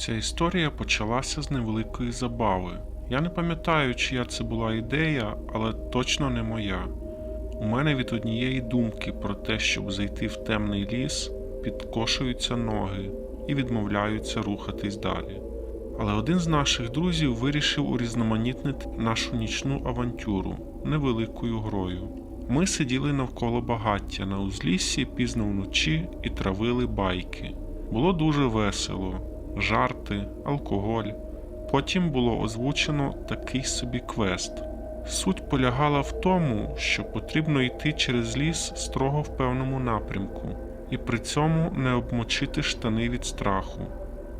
Ця історія почалася з невеликої забави. Я не пам'ятаю, чия це була ідея, але точно не моя. У мене від однієї думки про те, щоб зайти в темний ліс, підкошуються ноги і відмовляються рухатись далі. Але один з наших друзів вирішив урізноманітнити нашу нічну авантюру невеликою грою. Ми сиділи навколо багаття на узліссі пізно вночі і травили байки. Було дуже весело, жарти, алкоголь. Потім було озвучено такий собі квест. Суть полягала в тому, що потрібно йти через ліс строго в певному напрямку, і при цьому не обмочити штани від страху,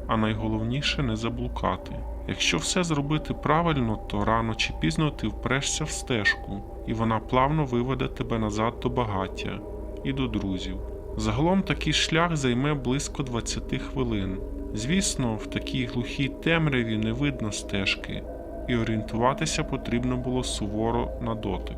а найголовніше не заблукати. Якщо все зробити правильно, то рано чи пізно ти впрешся в стежку, і вона плавно виведе тебе назад до багаття і до друзів. Загалом такий шлях займе близько 20 хвилин. Звісно, в такій глухій темряві не видно стежки, і орієнтуватися потрібно було суворо на дотик.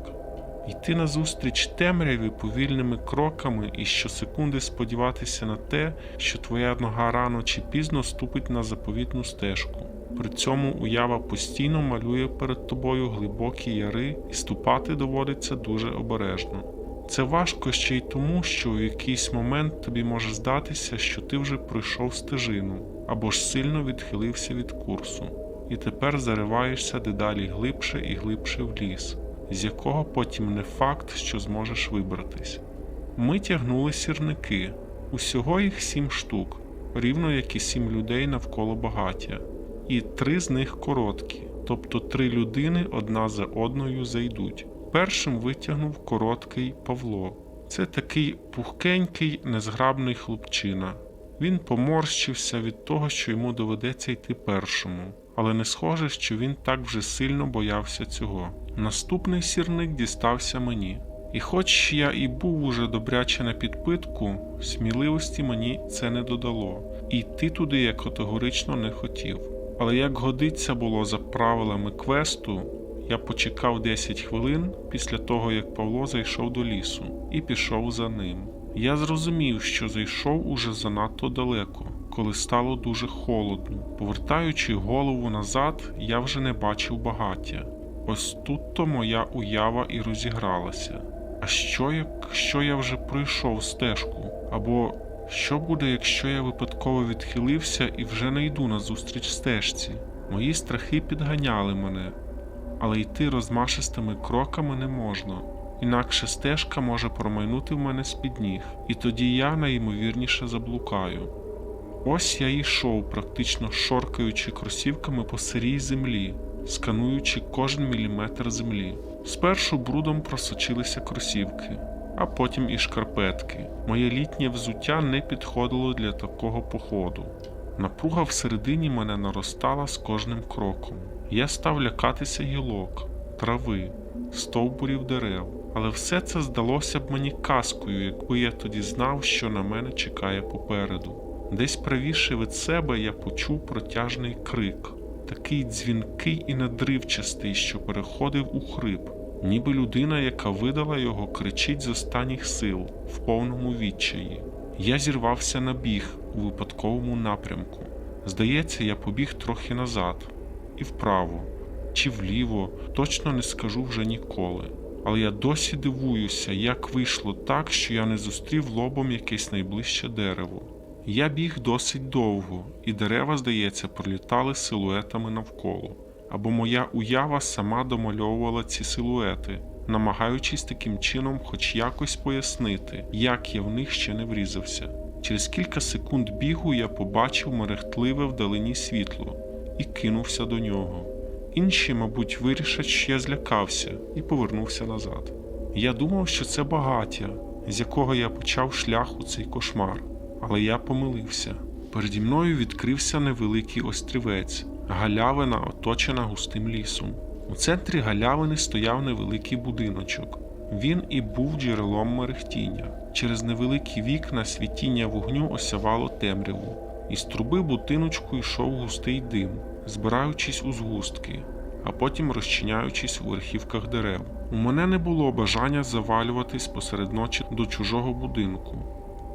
Йти назустріч темряві повільними кроками і щосекунди сподіватися на те, що твоя нога рано чи пізно ступить на заповітну стежку. При цьому уява постійно малює перед тобою глибокі яри, і ступати доводиться дуже обережно. Це важко ще й тому, що у якийсь момент тобі може здатися, що ти вже пройшов стежину або ж сильно відхилився від курсу, і тепер зариваєшся дедалі глибше і глибше в ліс, з якого потім не факт, що зможеш вибратись. Ми тягнули сірники, усього їх сім штук, рівно як і сім людей навколо багаття, і три з них короткі, тобто три людини одна за одною зайдуть. Першим витягнув короткий Павло. Це такий пухкенький, незграбний хлопчина. Він поморщився від того, що йому доведеться йти першому, але не схоже, що він так вже сильно боявся цього. Наступний сірник дістався мені. І хоч я і був уже добряче на підпитку, сміливості мені це не додало, і йти туди я категорично не хотів. Але як годиться було за правилами квесту, я почекав 10 хвилин після того, як Павло зайшов до лісу, і пішов за ним. Я зрозумів, що зайшов уже занадто далеко, коли стало дуже холодно. Повертаючи голову назад, я вже не бачив багаття. Ось тут то моя уява і розігралася. А що, якщо я вже пройшов стежку? Або що буде, якщо я випадково відхилився і вже не йду назустріч стежці? Мої страхи підганяли мене, але йти розмашистими кроками не можна, інакше стежка може промайнути в мене з-під ніг, і тоді я найімовірніше заблукаю. Ось я йшов, практично шоркаючи кросівками по сирій землі, скануючи кожен міліметр землі. Спершу брудом просочилися кросівки, а потім і шкарпетки. Моє літнє взуття не підходило для такого походу. Напруга всередині мене наростала з кожним кроком. Я став лякатися гілок, трави, стовбурів дерев, але все це здалося б мені казкою, якби я тоді знав, що на мене чекає попереду. Десь правіше від себе я почув протяжний крик, такий дзвінкий і надривчастий, що переходив у хрип, ніби людина, яка видала його, кричить з останніх сил в повному відчаї. Я зірвався на біг у випадковому напрямку. Здається, я побіг трохи назад і вправо, чи вліво, точно не скажу вже ніколи. Але я досі дивуюся, як вийшло так, що я не зустрів лобом якесь найближче дерево. Я біг досить довго, і дерева, здається, пролітали силуетами навколо, або моя уява сама домальовувала ці силуети, намагаючись таким чином хоч якось пояснити, як я в них ще не врізався. Через кілька секунд бігу я побачив мерехтливе вдалині світло і кинувся до нього. Інші, мабуть, вирішать, що я злякався і повернувся назад. Я думав, що це багаття, з якого я почав шлях у цей кошмар, але я помилився. Переді мною відкрився невеликий острівець, галявина, оточена густим лісом. У центрі галявини стояв невеликий будиночок. Він і був джерелом мерехтіння. Через невеликі вікна світіння вогню осявало темряву. Із труби будиночку йшов густий дим, збираючись у згустки, а потім розчиняючись у верхівках дерев. У мене не було бажання завалюватись посеред ночі до чужого будинку,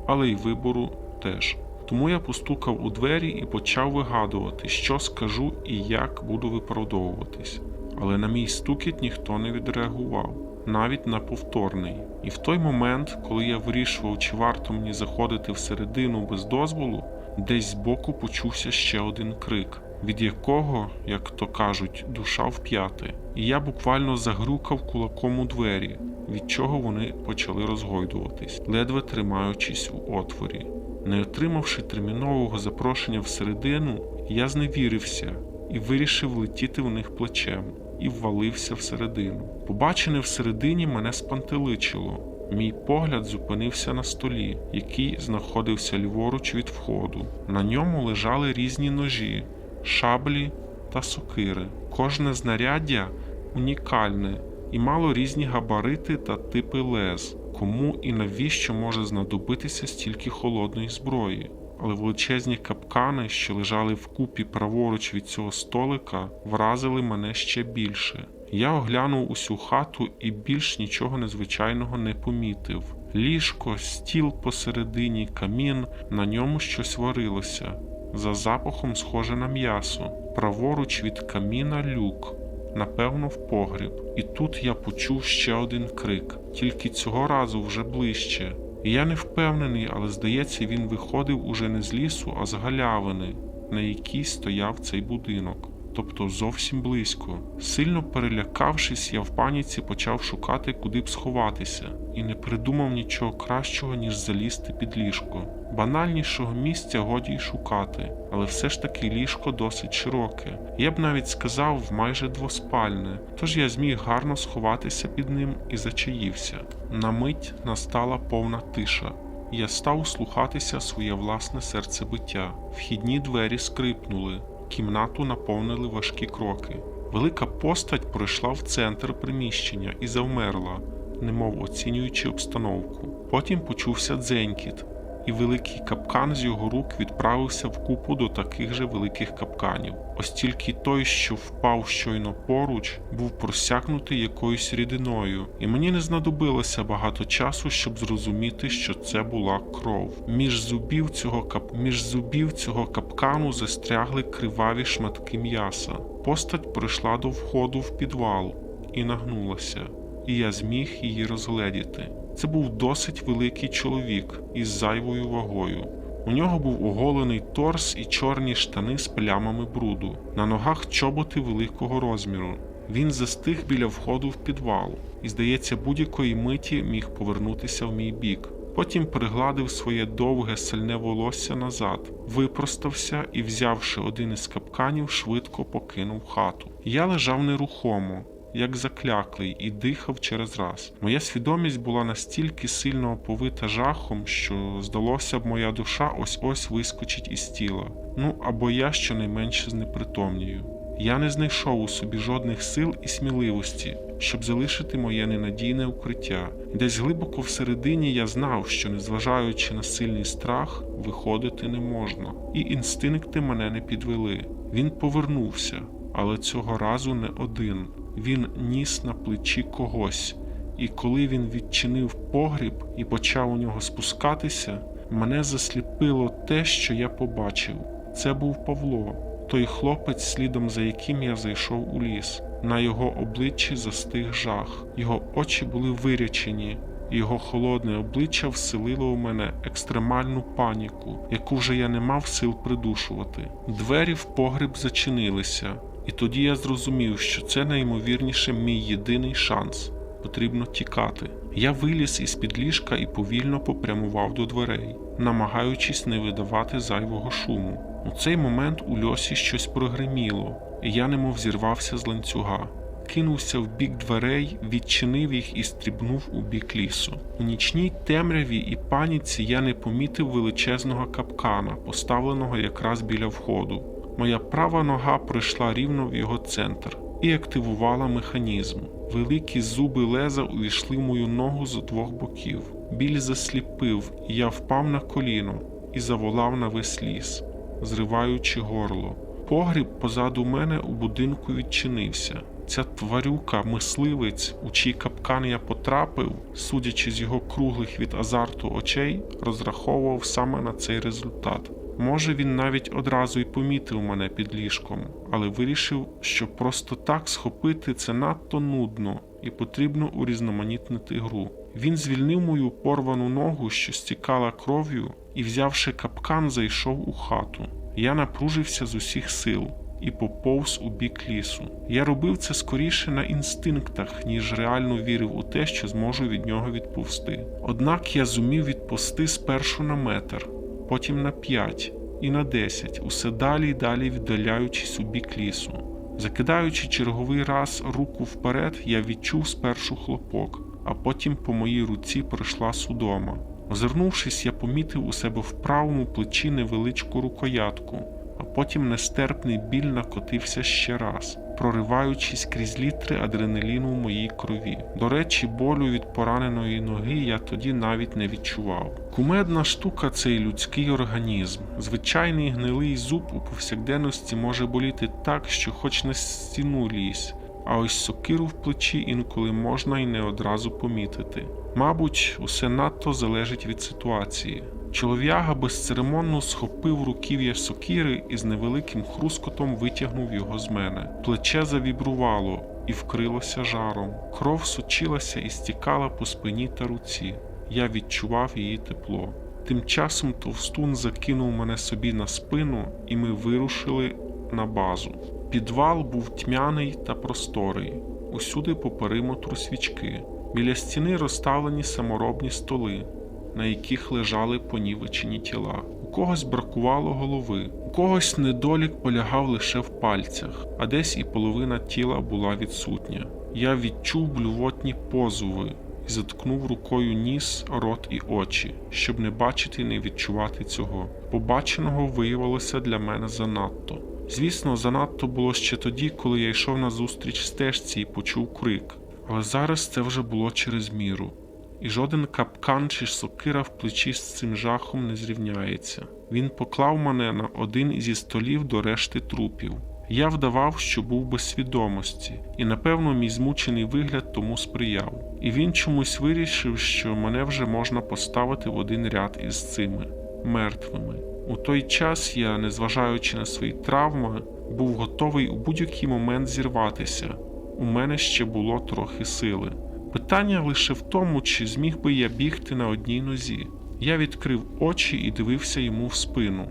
але й вибору теж. Тому я постукав у двері і почав вигадувати, що скажу і як буду виправдовуватись. Але на мій стукіт ніхто не відреагував, навіть на повторний. І в той момент, коли я вирішував, чи варто мені заходити всередину без дозволу, десь збоку почувся ще один крик, від якого, як то кажуть, душа вп'яти. І я буквально загрюкав кулаком у двері, від чого вони почали розгойдуватись, ледве тримаючись у отворі. Не отримавши термінового запрошення всередину, я зневірився і вирішив летіти в них плечем і ввалився всередину. Побачене всередині мене спантеличило. Мій погляд зупинився на столі, який знаходився ліворуч від входу. На ньому лежали різні ножі, шаблі та сокири. Кожне знаряддя унікальне і мало різні габарити та типи лез. Кому і навіщо може знадобитися стільки холодної зброї? Але величезні капкани, що лежали вкупі праворуч від цього столика, вразили мене ще більше. Я оглянув усю хату і більш нічого незвичайного не помітив. Ліжко, стіл посередині, камін, на ньому щось варилося. За запахом схоже на м'ясо. Праворуч від каміна люк, напевно, в погріб. І тут я почув ще один крик, тільки цього разу вже ближче. І я не впевнений, але здається, він виходив уже не з лісу, а з галявини, на якій стояв цей будинок, тобто зовсім близько. Сильно перелякавшись, я в паніці почав шукати, куди б сховатися, і не придумав нічого кращого, ніж залізти під ліжко. Банальнішого місця годі й шукати, але все ж таки ліжко досить широке. Я б навіть сказав майже двоспальне, тож я зміг гарно сховатися під ним і зачаївся. На мить настала повна тиша. Я став слухатися своє власне серцебиття. Вхідні двері скрипнули, кімнату наповнили важкі кроки. Велика постать пройшла в центр приміщення і завмерла, немов оцінюючи обстановку. Потім почувся дзенькіт і великий капкан з його рук відправився в купу до таких же великих капканів. Ось тільки той, що впав щойно поруч, був просякнутий якоюсь рідиною, і мені не знадобилося багато часу, щоб зрозуміти, що це була кров. Між зубів цього кап... між зубів цього капкану застрягли криваві шматки м'яса. Постать прийшла до входу в підвал і нагнулася, і я зміг її розгледіти. Це був досить великий чоловік із зайвою вагою. У нього був оголений торс і чорні штани з плямами бруду, на ногах чоботи великого розміру. Він застиг біля входу в підвал і, здається, будь-якої миті міг повернутися в мій бік. Потім пригладив своє довге сальне волосся назад, випростався і, взявши один із капканів, швидко покинув хату. Я лежав нерухомо, як закляклий, і дихав через раз. Моя свідомість була настільки сильно оповита жахом, що здалося б, моя душа ось ось вискочить із тіла. Ну або я щонайменше знепритомнію. Я не знайшов у собі жодних сил і сміливості, щоб залишити моє ненадійне укриття. Десь глибоко всередині я знав, що, незважаючи на сильний страх, виходити не можна, і інстинкти мене не підвели. Він повернувся, але цього разу не один. Він ніс на плечі когось, і коли він відчинив погріб і почав у нього спускатися, мене засліпило те, що я побачив. Це був Павло, той хлопець, слідом за яким я зайшов у ліс. На його обличчі застиг жах, його очі були вирячені, і його холодне обличчя вселило у мене екстремальну паніку, яку вже я не мав сил придушувати. Двері в погріб зачинилися. І тоді я зрозумів, що це найімовірніше мій єдиний шанс. Потрібно тікати. Я виліз із під ліжка і повільно попрямував до дверей, намагаючись не видавати зайвого шуму. У цей момент у льосі щось прогриміло, і я немов зірвався з ланцюга. Кинувся в бік дверей, відчинив їх і стрібнув у бік лісу. У нічній темряві і паніці я не помітив величезного капкана, поставленого якраз біля входу. Моя права нога пройшла рівно в його центр і активувала механізм. Великі зуби леза увійшли в мою ногу з двох боків. Біль засліпив, і я впав на коліно і заволав на весь ліс, зриваючи горло. Погріб позаду мене у будинку відчинився, Ця тварюка, мисливець, у чий капкан я потрапив, судячи з його круглих від азарту очей, розраховував саме на цей результат. Може, він навіть одразу й помітив мене під ліжком, але вирішив, що просто так схопити це надто нудно і потрібно урізноманітнити гру. Він звільнив мою порвану ногу, що стікала кров'ю, і, взявши капкан, зайшов у хату. Я напружився з усіх сил і поповз у бік лісу. Я робив це скоріше на інстинктах, ніж реально вірив у те, що зможу від нього відповсти. Однак я зумів відповсти спершу на метр, потім на п'ять і на десять, усе далі й далі віддаляючись у бік лісу. Закидаючи черговий раз руку вперед, я відчув спершу хлопок, а потім по моїй руці пройшла судома. Озирнувшись, я помітив у себе в правому плечі невеличку рукоятку, а потім нестерпний біль накотився ще раз, прориваючись крізь літри адреналіну в моїй крові. До речі, болю від пораненої ноги я тоді навіть не відчував. Кумедна штука цей людський організм. Звичайний гнилий зуб у повсякденності може боліти так, що хоч на стіну лізь. А ось сокиру в плечі інколи можна й не одразу помітити. Мабуть, усе надто залежить від ситуації. Чолов'яга безцеремонно схопив руків'я сокири і з невеликим хрускотом витягнув його з мене. Плече завібрувало і вкрилося жаром. Кров сочилася і стікала по спині та руці. Я відчував її тепло. Тим часом товстун закинув мене собі на спину, і ми вирушили на базу. Підвал був тьмяний та просторий, усюди по периметру свічки. Біля стіни розставлені саморобні столи, на яких лежали понівечені тіла. У когось бракувало голови, у когось недолік полягав лише в пальцях, а десь і половина тіла була відсутня. Я відчув блювотні позови і заткнув рукою ніс, рот і очі, щоб не бачити і не відчувати цього. Побаченого виявилося для мене занадто. Звісно, занадто було ще тоді, коли я йшов на зустріч стежці і почув крик, але зараз це вже було через міру, і жоден капкан чи сокира в плечі з цим жахом не зрівняється. Він поклав мене на один зі столів до решти трупів. Я вдавав, що був без свідомості, і напевно мій змучений вигляд тому сприяв. І він чомусь вирішив, що мене вже можна поставити в один ряд із цими мертвими. У той час я, незважаючи на свої травми, був готовий у будь-який момент зірватися. У мене ще було трохи сили. Питання лише в тому, чи зміг би я бігти на одній нозі. Я відкрив очі і дивився йому в спину,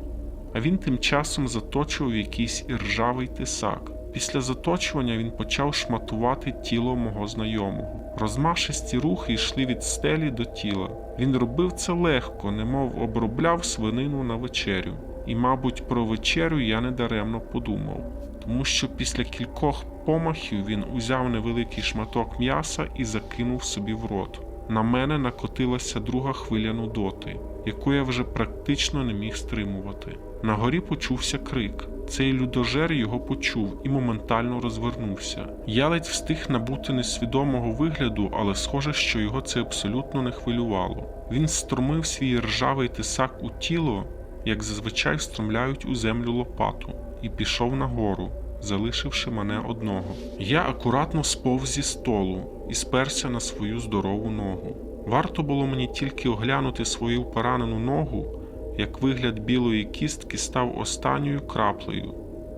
а він тим часом заточував якийсь іржавий тисак. Після заточування він почав шматувати тіло мого знайомого. Розмашисті рухи йшли від стелі до тіла. Він робив це легко, немов обробляв свинину на вечерю. І, мабуть, про вечерю я недаремно подумав, тому що після кількох помахів він узяв невеликий шматок м'яса і закинув собі в рот. На мене накотилася друга хвиля нудоти, яку я вже практично не міг стримувати. На горі почувся крик. Цей людожер його почув і моментально розвернувся. Я ледь встиг набути несвідомого вигляду, але схоже, що його це абсолютно не хвилювало. Він стромив свій ржавий тисак у тіло, як зазвичай встромляють у землю лопату, і пішов нагору, залишивши мене одного. Я акуратно сповз зі столу і сперся на свою здорову ногу. Варто було мені тільки оглянути свою поранену ногу як вигляд білої кістки став останньою краплею,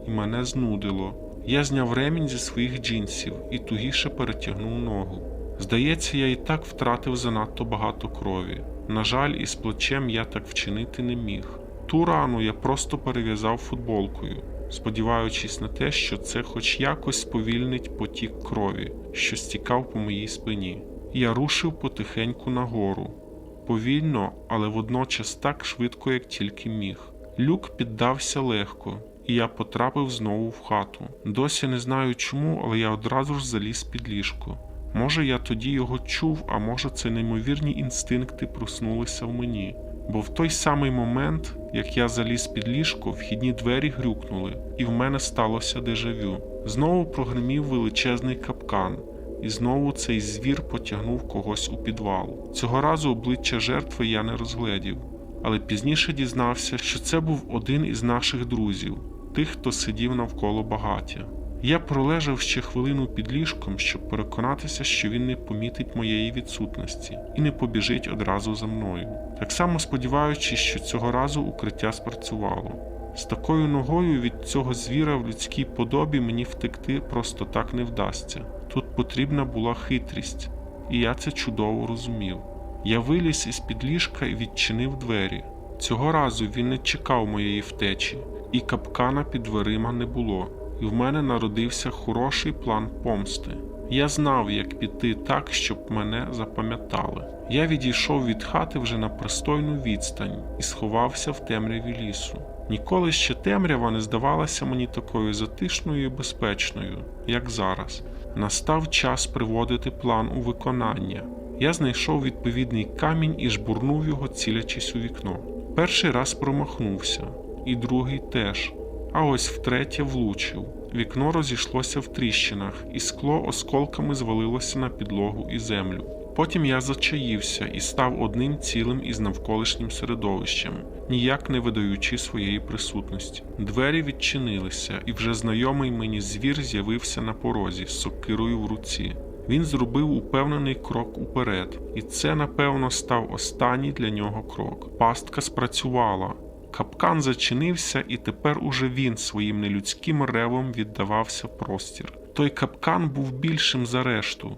і мене знудило. Я зняв ремінь зі своїх джинсів і тугіше перетягнув ногу. Здається, я і так втратив занадто багато крові. На жаль, із плечем я так вчинити не міг. Ту рану я просто перев'язав футболкою, сподіваючись на те, що це хоч якось сповільнить потік крові, що стікав по моїй спині. Я рушив потихеньку нагору повільно, але водночас так швидко, як тільки міг. Люк піддався легко, і я потрапив знову в хату. Досі не знаю чому, але я одразу ж заліз під ліжко. Може, я тоді його чув, а може, це неймовірні інстинкти проснулися в мені. Бо в той самий момент, як я заліз під ліжко, вхідні двері грюкнули, і в мене сталося дежавю. Знову прогримів величезний капкан, і знову цей звір потягнув когось у підвал. Цього разу обличчя жертви я не розгледів, але пізніше дізнався, що це був один із наших друзів, тих, хто сидів навколо багаття. Я пролежав ще хвилину під ліжком, щоб переконатися, що він не помітить моєї відсутності і не побіжить одразу за мною. Так само сподіваючись, що цього разу укриття спрацювало. З такою ногою від цього звіра в людській подобі мені втекти просто так не вдасться. Тут потрібна була хитрість, і я це чудово розумів. Я виліз із під ліжка і відчинив двері. Цього разу він не чекав моєї втечі, і капкана під дверима не було, і в мене народився хороший план помсти. Я знав, як піти так, щоб мене запам'ятали. Я відійшов від хати вже на пристойну відстань і сховався в темряві лісу. Ніколи ще темрява не здавалася мені такою затишною і безпечною, як зараз. Настав час приводити план у виконання. Я знайшов відповідний камінь і жбурнув його, цілячись у вікно. Перший раз промахнувся, і другий теж. А ось втретє влучив. Вікно розійшлося в тріщинах, і скло осколками звалилося на підлогу і землю. Потім я зачаївся і став одним цілим із навколишнім середовищем, ніяк не видаючи своєї присутності. Двері відчинилися, і вже знайомий мені звір з'явився на порозі з сокирою в руці. Він зробив упевнений крок уперед, і це, напевно, став останній для нього крок. Пастка спрацювала. Капкан зачинився, і тепер уже він своїм нелюдським ревом віддавався в простір. Той капкан був більшим за решту,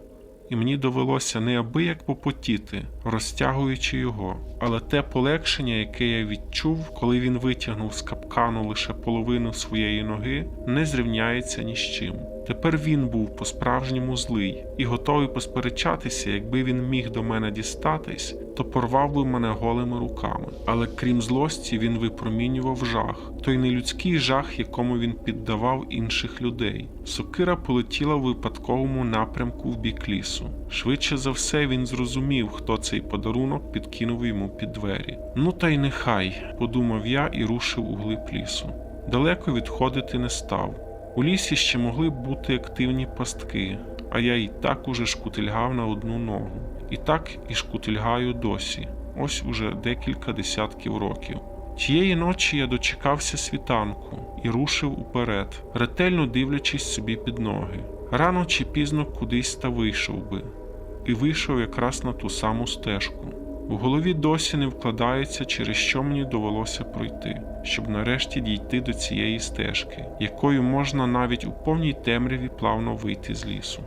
і мені довелося неабияк попотіти, розтягуючи його. Але те полегшення, яке я відчув, коли він витягнув з капкану лише половину своєї ноги, не зрівняється ні з чим. Тепер він був по-справжньому злий і готовий посперечатися, якби він міг до мене дістатись, то порвав би мене голими руками. Але крім злості, він випромінював жах, той нелюдський жах, якому він піддавав інших людей. Сокира полетіла в випадковому напрямку в бік лісу. Швидше за все, він зрозумів, хто цей подарунок підкинув йому під двері. Ну та й нехай, подумав я і рушив у глиб лісу. Далеко відходити не став. У лісі ще могли бути активні пастки, а я і так уже шкутильгав на одну ногу. І так і шкутильгаю досі, ось уже декілька десятків років. Тієї ночі я дочекався світанку і рушив уперед, ретельно дивлячись собі під ноги. Рано чи пізно кудись та вийшов би, і вийшов якраз на ту саму стежку. В голові досі не вкладається, через що мені довелося пройти, щоб нарешті дійти до цієї стежки, якою можна навіть у повній темряві плавно вийти з лісу.